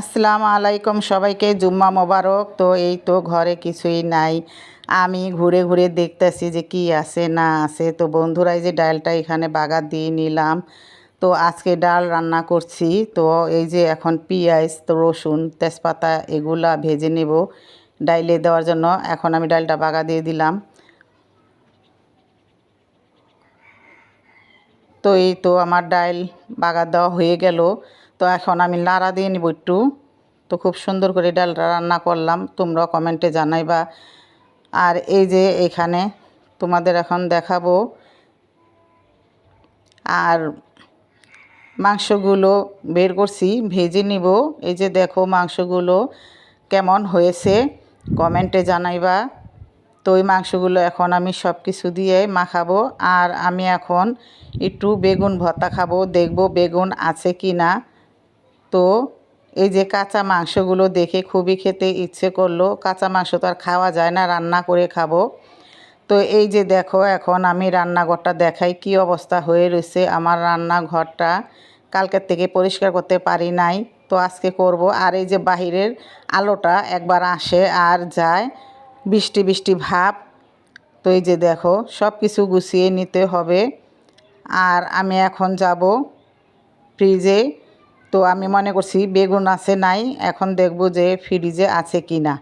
আসসালামু আলাইকুম সবাইকে, জুম্মা মোবারক। তো এই তো ঘরে কিছুই নাই। আমি ঘুরে ঘুরে দেখতেছি যে কি আছে, না আছে। তো বন্ধুরা, এই যে ডালটা এখানে বাগার দিয়ে নিলাম। তো আজকে ডাল রান্না করছি। তো এই যে এখন পেঁয়াজ, তো রসুন, তেজপাতা এগুলা ভেজে নেব ডাইলে দেওয়ার জন্য। এখন আমি ডালটা বাগা দিয়ে দিলাম। তো এই তো আমার ডাল বাগা দেওয়া হয়ে গেল। তো এখন আমি লাড়া দিয়ে নিব একটু। তো খুব সুন্দর করে ডালটা রান্না করলাম। তোমরা কমেন্টে জানাইবা। আর এই যে এখানে তোমাদের এখন দেখাবো। আর মাংসগুলো বের করছি, ভেজে নিব। এই যে দেখো মাংসগুলো কেমন হয়েছে, কমেন্টে জানাইবা। তো ওই মাংসগুলো এখন আমি সব কিছু দিয়ে মাখাবো। আর আমি এখন একটু বেগুন ভর্তা খাব, দেখব বেগুন আছে কি না তো এই যে কাঁচা মাংসগুলো দেখে খুবই খেতে ইচ্ছে করল। কাঁচা মাংস তো আর খাওয়া যায় না, রান্না করে খাব। তো এই যে দেখো, এখন আমি রান্নাঘরটা দেখাই কি অবস্থা হয়ে রয়েছে আমার রান্নাঘরটা। কালকের থেকে পরিষ্কার করতে পারি নাই, তো আজকে করব। আর এই যে বাহিরের আলোটা একবার আসে আর যায়, বৃষ্টি বৃষ্টি ভাব। তো এই যে দেখো, সব কিছু গুছিয়ে নিতে হবে। আর আমি এখন যাব ফ্রিজে। তো আমি মনে করছি বেগুন আছে নাই, এখন দেখব যে ফ্রিজে আছে কি না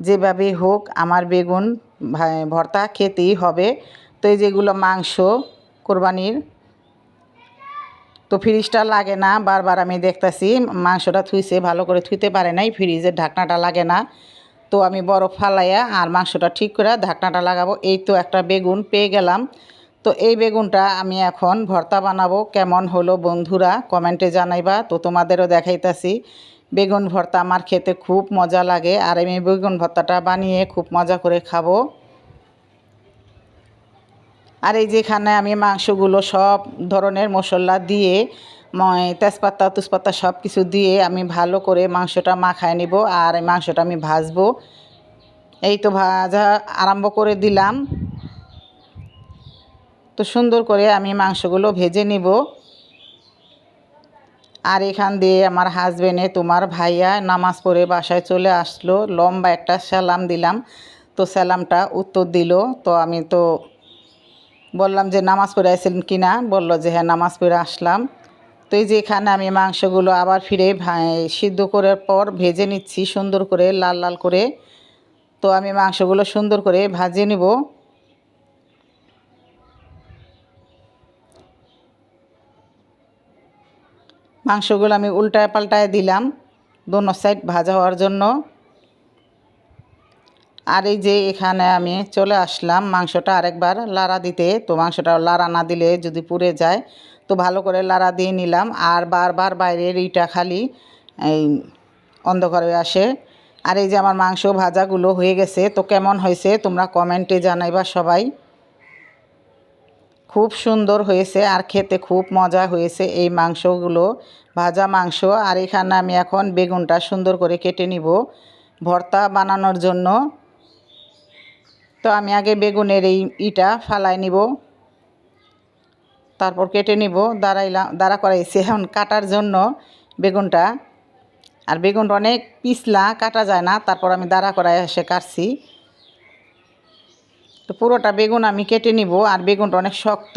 যেভাবেই হোক, আমার বেগুন ভর্তা খেতেই হবে। তো এই যেগুলো মাংস, কোরবানির, তো ফ্রিজটা লাগে না, বারবার আমি দেখতেছি, মাংসটা থুইছে, ভালো করে থুইতে পারে নাই ফ্রিজের ঢাকনাটা লাগে না। তো আমি বরফ ফালাইয়া আর মাংসটা ঠিক করে ঢাকনাটা লাগাবো। এই তো একটা বেগুন পেয়ে গেলাম। তো এই বেগুনটা আমি এখন ভর্তা বানাবো। কেমন হলো বন্ধুরা কমেন্টে জানাইবা। তো তোমাদেরও দেখাইতাছি, বেগুন ভর্তা আমার খেতে খুব মজা লাগে আর আমি বেগুন ভর্তাটা বানিয়ে খুব মজা করে খাব। আর এই যেখানে আমি মাংসগুলো সব ধরনের মশলা দিয়ে তেজপাতা, তুজপাতা সব কিছু দিয়ে আমি ভালো করে মাংসটা মাখায় নিব আর মাংসটা আমি ভাজবো। এই তো ভাজা আরম্ভ করে দিলাম। তো সুন্দর করে আমি মাংসগুলো ভেজে নিব। আর এখান দিয়ে আমার হাজবেন্ডে তোমার ভাইয়া নামাজ পড়ে বাসায় চলে আসলো। লম্বা একটা স্যালাম দিলাম। তো স্যালামটা উত্তর দিল। তো আমি তো বললাম যে, নামাজ পড়ে আসছিলেন কি না? বলল যে হ্যাঁ নামাজ পড়ে আসলাম। তো এই যে এখানে আমি মাংসগুলো আবার ফিরে সিদ্ধ করার পর ভেজে নিচ্ছি সুন্দর করে, লাল লাল করে। তো আমি মাংসগুলো সুন্দর করে ভাজে নিব। মাংসগুলো আমি উল্টায় পাল্টায় দিলাম দোনো সাইড ভাজা হওয়ার জন্য। আর এই যে এখানে আমি চলে আসলাম মাংসটা আরেকবার লাড়া দিতে। তো মাংসটা লাড়া না দিলে যদি পুড়ে যায়, তো ভালো করে লাড়া দিয়ে নিলাম। আর বারবার বাইরের ইটা খালি এই অন্ধকারে আসে। আর এই যে আমার মাংস ভাজাগুলো হয়ে গেছে, তো কেমন হয়েছে তোমরা কমেন্টে জানাইবা সবাই। খুব সুন্দর হয়েছে আর খেতে খুব মজা হয়েছে এই মাংসগুলো, ভাজা মাংস। আর এখানে আমি এখন বেগুনটা সুন্দর করে কেটে নিব ভর্তা বানানোর জন্য। তো আমি আগে বেগুনের এই ইটা ফালাই নিব। তারপর কেটে নিব দাঁড়াইলাম দাঁড়া করাইছি এখন কাটার জন্য বেগুনটা। আর বেগুনটা অনেক পিছলা, কাটা যায় না, তারপর আমি দাঁড়া করাই এসে কাটছি। তো পুরোটা বেগুন আমি কেটে নিব, আর বেগুনটা অনেক শক্ত,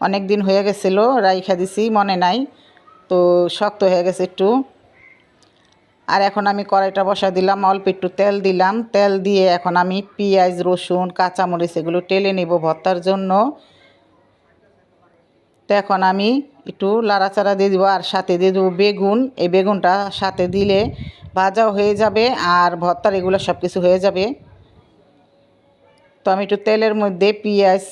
অনেক দিন হয়ে গেছিল, রাইখা দিছি, মনে নাই। তো শক্ত হয়ে গেছে একটু। আর এখন আমি কড়াইটা বসা দিলাম, অল্প একটু তেল দিলাম। তেল দিয়ে এখন আমি পেঁয়াজ, রসুন, কাঁচামরিচ এগুলো টেলে নিব ভর্তার জন্য। তো এখন আমি একটু লাড়াচাড়া দিয়ে দেবো, আর সাথে দিয়ে দেবো বেগুন। এই বেগুনটা সাথে দিলে ভাজাও হয়ে যাবে, আর ভর্তার এগুলো সব কিছু হয়ে যাবে। তো আমি একটু তেলের মধ্যে পেঁয়াজ,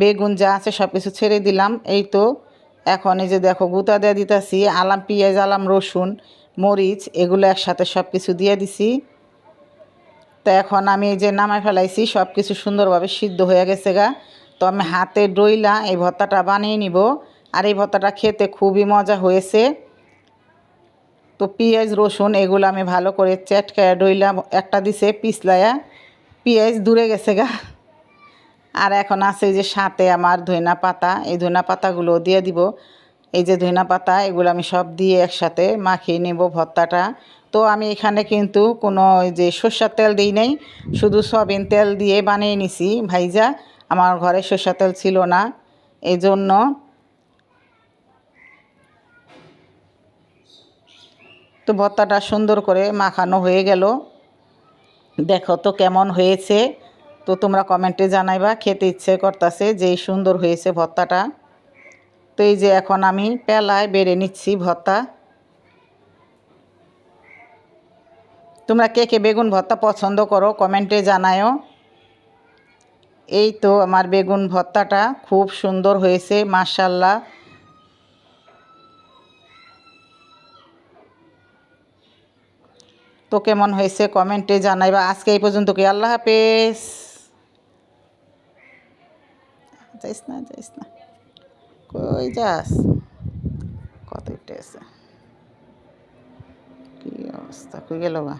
বেগুন যা আছে সব কিছু ছেড়ে দিলাম। এই তো, এখন এই যে দেখো গুঁতা দিয়ে দিতেছি, আলাম পেঁয়াজ, আলাম রসুন, মরিচ, এগুলো একসাথে সব কিছু দিয়ে দিছি। তো এখন আমি এই যে নামাই ফেলাইছি সব কিছু সুন্দরভাবে সিদ্ধ হয়ে গেছে গা। তো আমি হাতে ডইলা এই ভর্তাটা বানিয়ে নিব, আর এই ভর্তাটা খেতে খুবই মজা হয়েছে। তো পেঁয়াজ, রসুন, এগুলো আমি ভালো করে চেটকায়া ডইলা, একটা দিছে পিছলায়া। পেঁয়াজ দূরে গেছে গা। আর এখন আছে যে সাথে আমার ধইনা পাতা। এই ধইনা পাতাগুলো দিয়ে দিব। এই যে ধনিয়া পাতা, এগুলো আমি সব দিয়ে একসাথে মাখিয়ে নেব ভর্তাটা। তো আমি এখানে কিন্তু কোনো যে সর্ষার তেল দিই নাই, শুধু সয়াবিন তেল দিয়ে বানিয়ে নিছি। ভাইজা, আমার ঘরে সর্ষার তেল ছিল না। এই জন্য তো ভর্তাটা সুন্দর করে মাখানো হয়ে গেল। দেখো তো কেমন হয়েছে। তো তোমরা কমেন্টে জানাইবা, খেতে ইচ্ছে করতেছে যেই সুন্দর হয়েছে ভর্তাটা। তো এই যে এখন আমি পেলায় বেড়ে নিচ্ছি ভর্তা। তোমরা কে কে বেগুন ভর্তা পছন্দ করো কমেন্টে জানায়ও এই তো আমার বেগুন ভর্তাটা খুব সুন্দর হয়েছে মার্শাল্লাহ তো কেমন হয়েছে কমেন্টে জানাইবা আজকে এই পর্যন্ত কি আল্লাহ হাফেজ। যাইস না যাইস না। কই যাস? কত উঠে আছে কি অবস্থা? কই গেল গা